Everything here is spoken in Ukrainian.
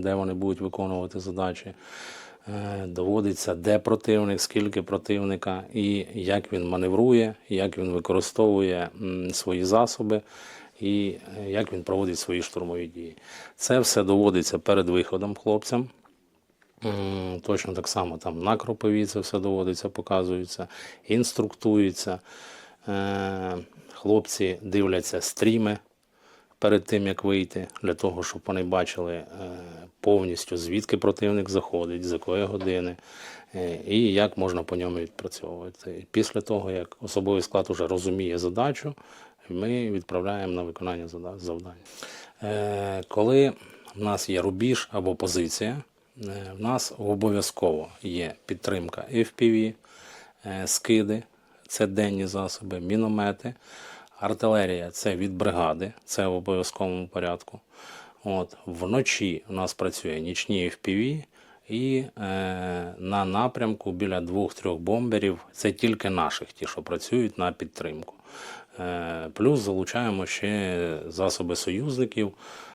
де вони будуть виконувати задачі. Е, Доводиться, де противник, скільки противника, і як він маневрує, як він використовує свої засоби, і е, як він проводить свої штурмові дії. Це все доводиться перед виходом хлопцям. Точно так само там на кропові це все доводиться, показується, інструктується. Е, Хлопці дивляться стріми перед тим, як вийти, для того, щоб вони бачили повністю, звідки противник заходить, з якої години, е, і як можна по ньому відпрацьовувати. Після того, як особовий склад вже розуміє задачу, ми відправляємо на виконання завдань. Е, Коли в нас є рубіж або позиція, е, в нас обов'язково є підтримка FPV, скиди, це денні засоби, міномети, артилерія це від бригади, це в обов'язковому порядку. От, вночі у нас працює нічні FPV, і е, на напрямку біля двох-трьох бомберів це тільки наших, ті, що працюють на підтримку. Е, плюс залучаємо ще засоби союзників.